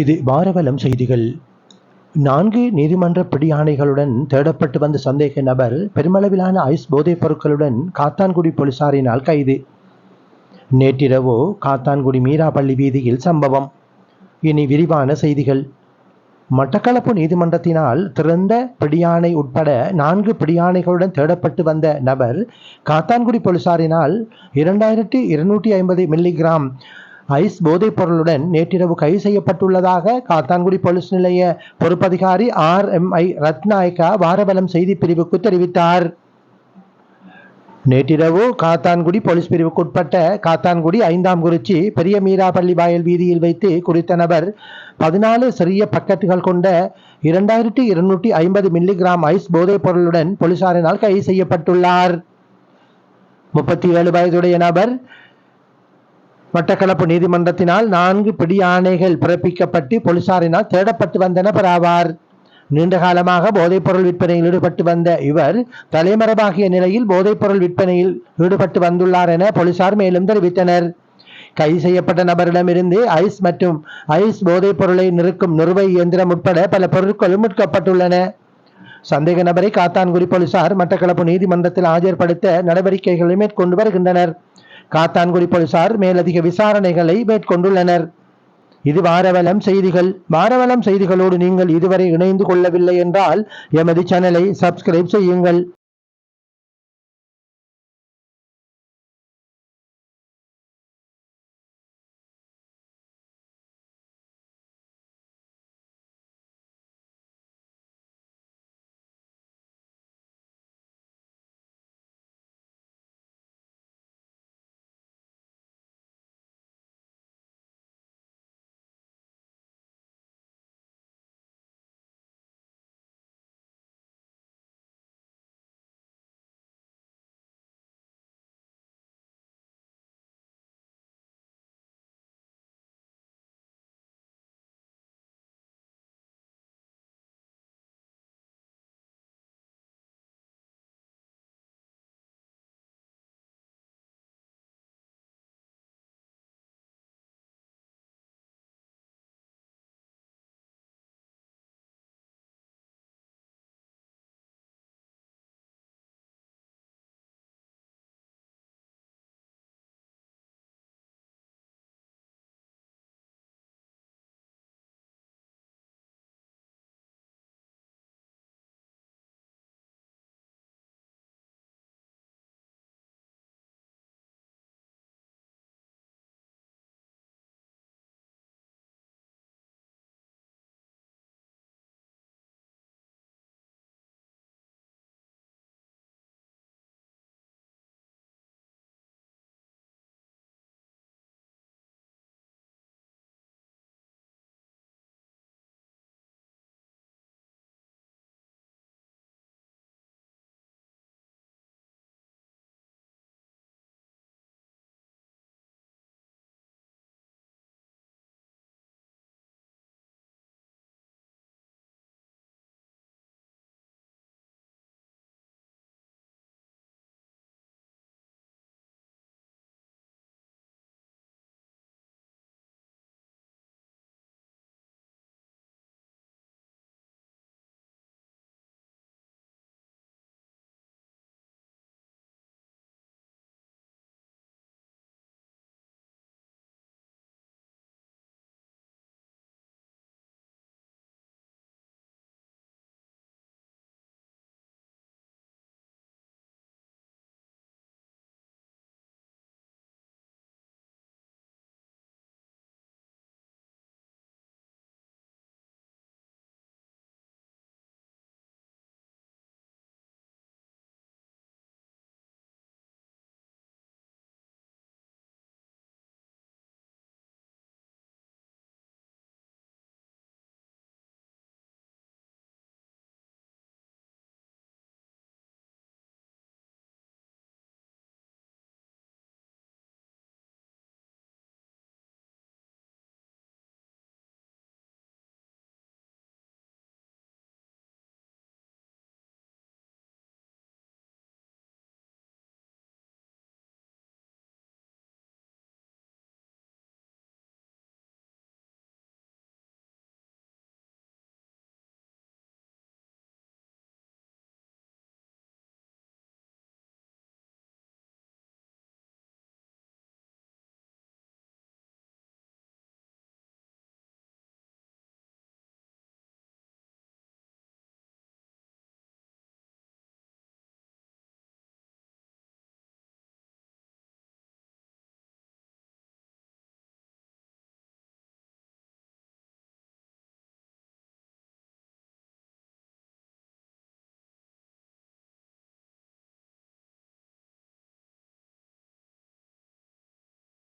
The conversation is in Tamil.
இது வாரவலம் செய்திகள். நான்கு நீதிமன்ற பிடியாணைகளுடன் தேடப்பட்டு வந்த சந்தேக நபர் பெருமளவிலான ஐஸ் போதைப் பொருட்களுடன் காத்தான்குடி போலீசாரினால் கைது நேற்றிரவு காத்தான்குடி மீராப்பள்ளி வீதியில் சம்பவம். இனி விரிவான செய்திகள். மட்டக்களப்பு நீதிமன்றத்தினால் திறந்த பிடியாணை உட்பட நான்கு பிடியாணைகளுடன் தேடப்பட்டு வந்த நபர் காத்தான்குடி போலீசாரினால் இரண்டாயிரத்தி இருநூற்றி ஐம்பது மில்லிகிராம் ஐஸ் போதைப் பொருளுடன் நேற்றிரவு கைது செய்யப்பட்டுள்ளதாக காத்தான்குடி போலீஸ் நிலைய பொறுப்பதிகாரி ஆர் எம் ஐ ரத்நாயக்கா வாரபலம் செய்தி பிரிவுக்கு தெரிவித்தார். நேற்றிரவு காத்தான்குடி போலீஸ் பிரிவுக்குட்பட்ட காத்தான்குடி ஐந்தாம் குறிச்சி பெரிய மீராப்பள்ளி வாயல் வீதியில் வைத்து குறித்த நபர் பதினாலு சிறிய பக்கெட்டுகள் கொண்ட இரண்டாயிரத்தி இருநூற்றி ஐம்பது மில்லிகிராம் ஐஸ் போதைப் பொருளுடன் போலீசாரினால் கைது செய்யப்பட்டுள்ளார். முப்பத்தி ஏழு வயதுடைய நபர் மட்டக்களப்பு நீதிமன்றத்தினால் நான்கு பிடி பிறப்பிக்கப்பட்டு போலீசாரினால் தேடப்பட்டு வந்த நபர் ஆவார். நீண்ட காலமாக போதைப்பொருள் விற்பனையில் ஈடுபட்டு வந்த இவர் தலைமறைவாகிய நிலையில் போதைப்பொருள் விற்பனையில் ஈடுபட்டு வந்துள்ளார் என போலீசார் மேலும் தெரிவித்தனர். கைது செய்யப்பட்ட நபரிடமிருந்து ஐஸ் மற்றும் ஐஸ் போதைப் பொருளை நிறுக்கும் நிறுவை இயந்திரம் உட்பட பல பொருட்களும் மீட்கப்பட்டுள்ளன சந்தேக நபரை காத்தான்குடி போலீசார் மட்டக்களப்பு நீதிமன்றத்தில் ஆஜர்படுத்த நடவடிக்கைகளை மேற்கொண்டு வருகின்றனர். காத்தான்குடி போலீசார் மேலதிக விசாரணைகளை மேற்கொண்டுள்ளனர். இது வாரவலம் செய்திகள். வாரவலம் செய்திகளோடு நீங்கள் இதுவரை இணைந்து கொள்ளவில்லை என்றால் எமது சேனலை சப்ஸ்கிரைப் செய்யுங்கள்.